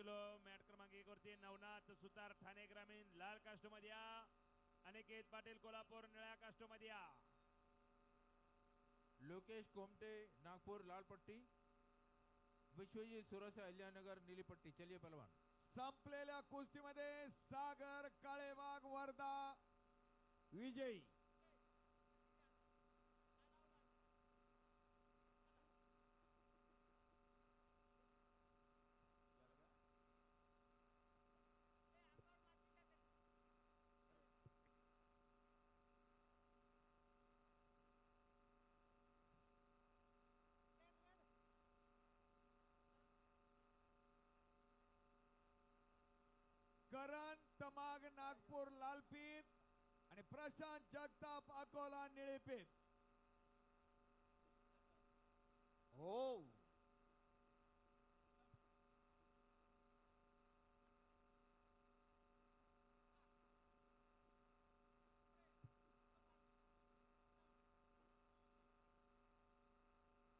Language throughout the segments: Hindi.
किलो मॅट क्रमांक एक वरती नवनाथ सुतार ठाणे ग्रामीण लाल कास्टो मध्ये अनिकेत पाटील कोल्हापूर निळ्या कास्टो मध्ये लोकेश कोमटे नागपुर लाल पट्टी विश्वजीत सुरसा अहिल्यानगर नीली पट्टी चलिए पहलवान. संपलेल्या कुस्तीमध्ये सागर काळेवाघ वर्धा. विजयी करण तमाग नागपूर लालपीत आणि प्रशांत जगताप अकोला निळेपीत. हो.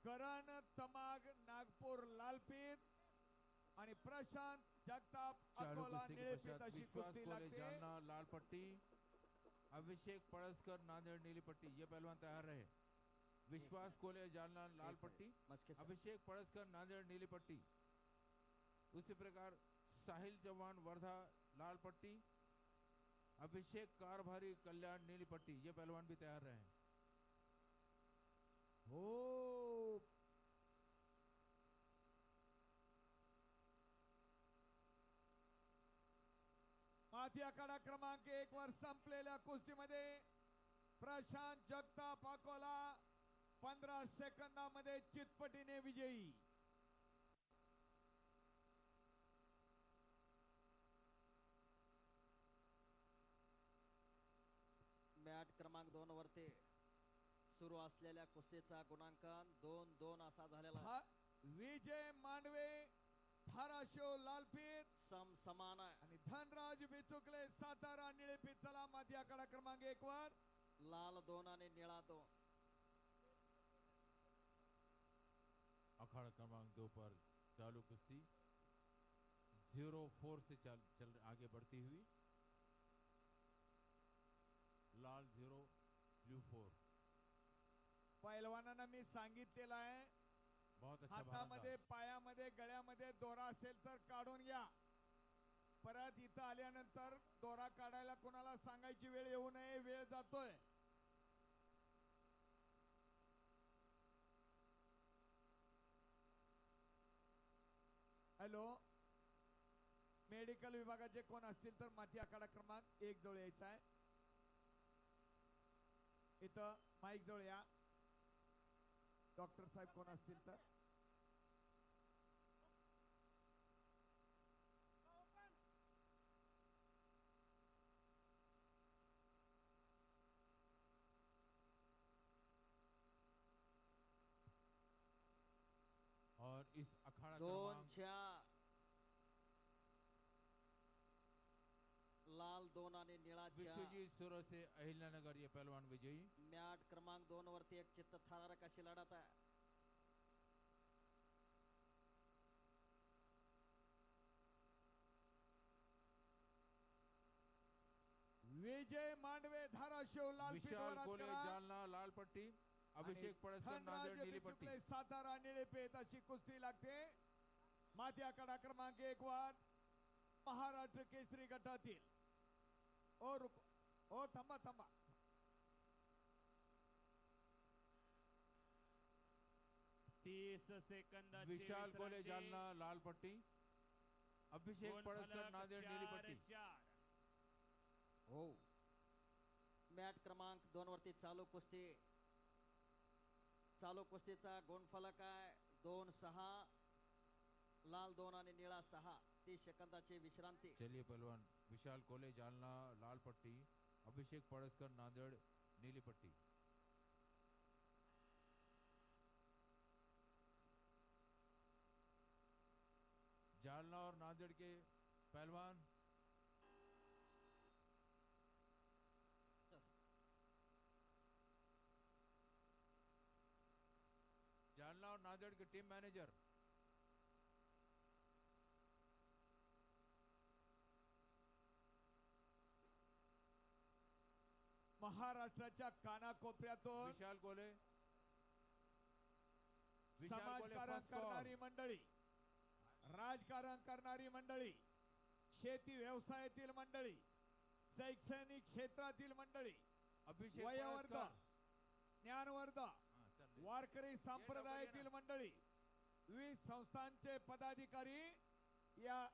करण तमाग नागपूर लालपीत आणि प्रशांत जगताप अकोला निळेपीत अशी कुस्ती कोले लागते लाल पट्टी अभिषेक पड़सकर नांदेड़ नीली पट्टी ये पहलवान तैयार रहे। विश्वास कोले जालना लाल पट्टी अभिषेक पड़सकर नांदेड़ नीली पट्टी। उसी प्रकार साहिल चौहान वर्धा लाल पट्टी अभिषेक कारभारी कल्याण नीली पट्टी ये पहलवान भी तैयार रहे हो। माथी आखाडा क्रमांक एक वर संपलेल्या कुस्तीमध्ये. प्रशांत जगताप अकोला पंधरा सेकंदामध्ये चितपटीने विजयी. मॅट क्रमांक दोन वरती सुरू असलेल्या कुस्तीचा गुणांकन दोन दोन असा झालेला. विजय मांडवे धाराशिव लालपीत सम समान आहे आणि धनराज बिचुकले सातारा निळेपीत चला माथी आखाडा क्रमांक एक वर लाल दोन आणि निळा दोन अखाड़ा क्रमांक दो पर चालू कुश्ती ज़ीरो फोर से चल, चल आगे बढ़ती हुई लाल ज़ीरो ब्लू फोर पैलवानांना मी सांगितलेलं आहे हातामध्ये पायामध्ये गळ्यामध्ये दोरा असेल तर काढून घ्या. परत इथं आल्यानंतर दोरा काढायला कोणाला सांगायची वेळ येऊ नये वेळ जातोय. हॅलो? मेडिकल विभागाचे कोण असतील तर माथी आखाडा क्रमांक एक जवळ यायचा आहे. इथं माईक जवळ या. डॉक्टर साहेब कोण असतील तर और इस अखाड़ा दोन क्रमांक चार लाल दोन आणि निळा चार विश्वजीत सुरत से अहिल्यानगर ये पहलवान विजयी. मॅट क्रमांक दोन वरती एक चित्त थरारक अशी लढत आहे. विजय मांडवे धाराशिव लाल विशाल कोले जालना लाल पट्टी अभिषेक पड़सकर नांदेड़ नीली पट्टी सातारा निळेपेत अशी कुस्ती लागते. माथी आखाडा क्रमांक एक वर महाराष्ट्र केसरी गटातील ओ रुको ओ थांबा थांबा तीस सेकंद विशाल कोले जालना लाल पट्टी। अभिषेक पड़सकर नांदेड़ नीली पट्टी। हो। मॅट क्रमांक दोन वरती चालू कुस्ती. चालू कुस्तीचा गुणफलक आहे. दोन सहा. लाल दोन आणि निळा सहा तीस सेकंदाची विश्रांती. चलिए पहलवान, विशाल कोले जालना लाल पट्टी अभिषेक पड़सकर, नांदेड़ नीली पट्टी जालना और नांदेड़ के पहलवान। जालना और नांदेड़ के टीम मैनेजर। महाराष्ट्राच्या कानाकोपऱ्यातून विशाल कोले समाजकारण करणारी मंडळी राजकारण करणारी मंडळी शेती व्यवसायातील मंडळी शैक्षणिक क्षेत्रातील मंडळी अभिषेक वयोवर्ध पळसकर. ज्ञानवर्ध चल रे. वारकरी संप्रदायातील मंडळी विविध संस्थांचे पदाधिकारी या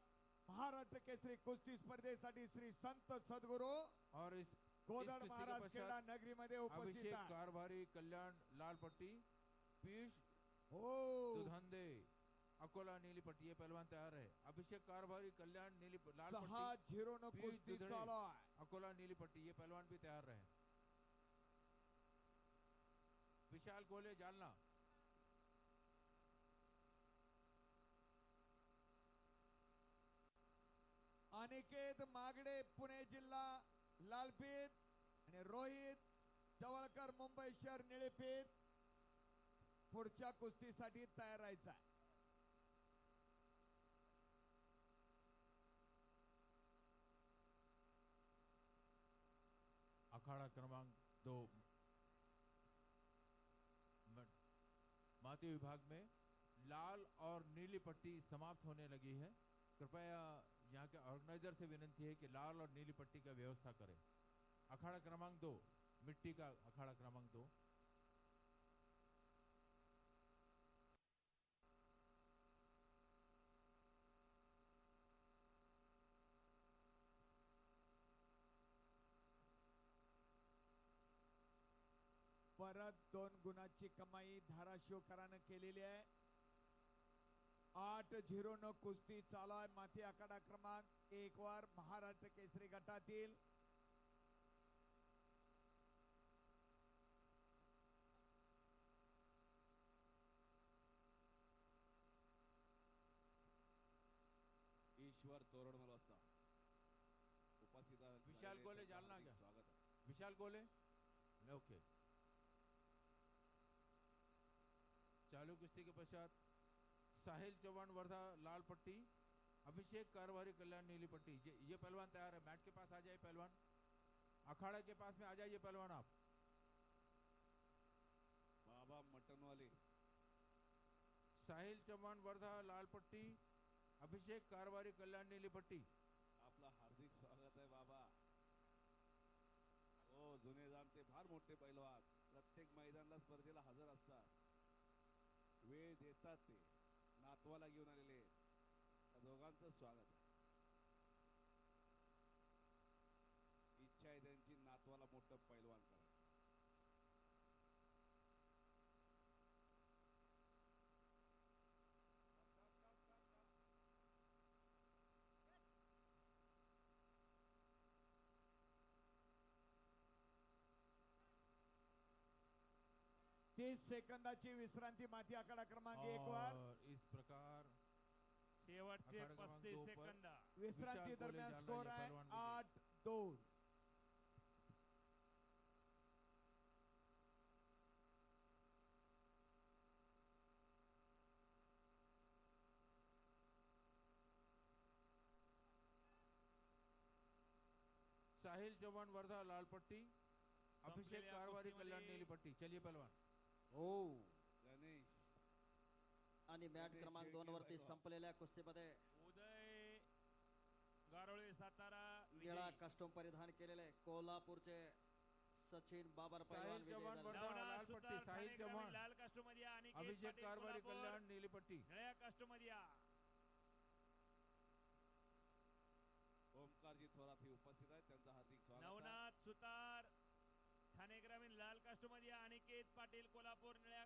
महाराष्ट्र केसरी कुस्ती स्पर्धेसाठी श्री संत सद्गुरू और इस गोदड महाराज क्रीडा नगरीमध्ये उपस्थित अभिषेक कारभारी कल्याण लाल पट्टी पीयूष हो. दुधंदे अकोला नीली पट्टी ये पहलवान तैयार है अभिषेक कारभारी कल्याण नीली लाल पट्टी झिरो अकोला नीली पट्टी ये पहलवान भी तैयार रहे. विशाल कोले जालना. अनिकेत मागडे पुणे जिल्हा लालपीत रोहित जवळकर मुंबई शहर निळेपीत पुढच्या कुस्तीसाठी तयार राहायचा अखाड़ा क्रमांक दो. माती विभाग में लाल और नीली पट्टी समाप्त होने लगी है। कृपया यहाँ के ऑर्गेनाइजर से विनंती है कि लाल और नीली पट्टी का व्यवस्था करें। अखाड़ा क्रमांक दो, मिट्टी का अखाड़ा क्रमांक दो। परत दोन गुणाची कमाई धाराशिवकरानं केलेली आहे. आठ झिरो न कुस्ती चालू आहे माती आखाडा क्रमांक एक वर महाराष्ट्र केसरी गटातील ईश्वर तोरण मलवस्ता उपस्थित विशाल कोले जालना क्या? स्वागत आहे. विशाल कोले ओके चालू कुश्ती के पश्चात साहिल चौहान वर्धा लाल पट्टी अभिषेक कारभारी कल्याण नीली पट्टी। ये ये पहलवान तैयार है। मैट के पास आ जाइए पहलवान। अखाड़ा के पास में आ जाइए पहलवान आप। बाबा मटनवाले साहिल चौहान वर्धा लाल पट्टी अभिषेक कारभारी कल्याण नीली पट्टी। आपला हार्दिक स्वागत आहे बाबा। हो जुने जाणते फार मोठे पैलवान प्रत्येक मैदानाला स्पर्धेला हजर असतात। वेळ देतात ते। नातवाला घेऊन आलेले आहेत. त्या दोघांचं स्वागत आहे तीस सेकंदाची विश्रांती माती आखाडा क्रमांक एक वर. इस प्रकार शेवटचे पस्तीस दो. सेकंद. विश्रांती दरम्यान स्कोर आहे आठ दोन. साहिल चौहान वर्धा लाल पट्टी अभिषेक कुस्तीमध्ये कल्याण नीली पट्टी चलिए पहलवान. हो गणेश आणि मॅट क्रमांक दोन वरती. संपलेल्या कुस्तीमध्ये उदय गारोळे सातारा निळा. कस्टम परिधान केलेले कोल्हापूरचे सचिन बाबर साहिल. वर्धा लाल पट्टी साहिल चौहान लाल आणि अभिषेक कारभारी कल्याण नीली पट्टी निळ्या ओमकारजी थोरात हे उपस्थित आहेत त्यांचं हार्दिक स्वागत नवनाथ सुतार कास्टमध्ये या अनिकेत पाटील कोल्हापूर निळ्या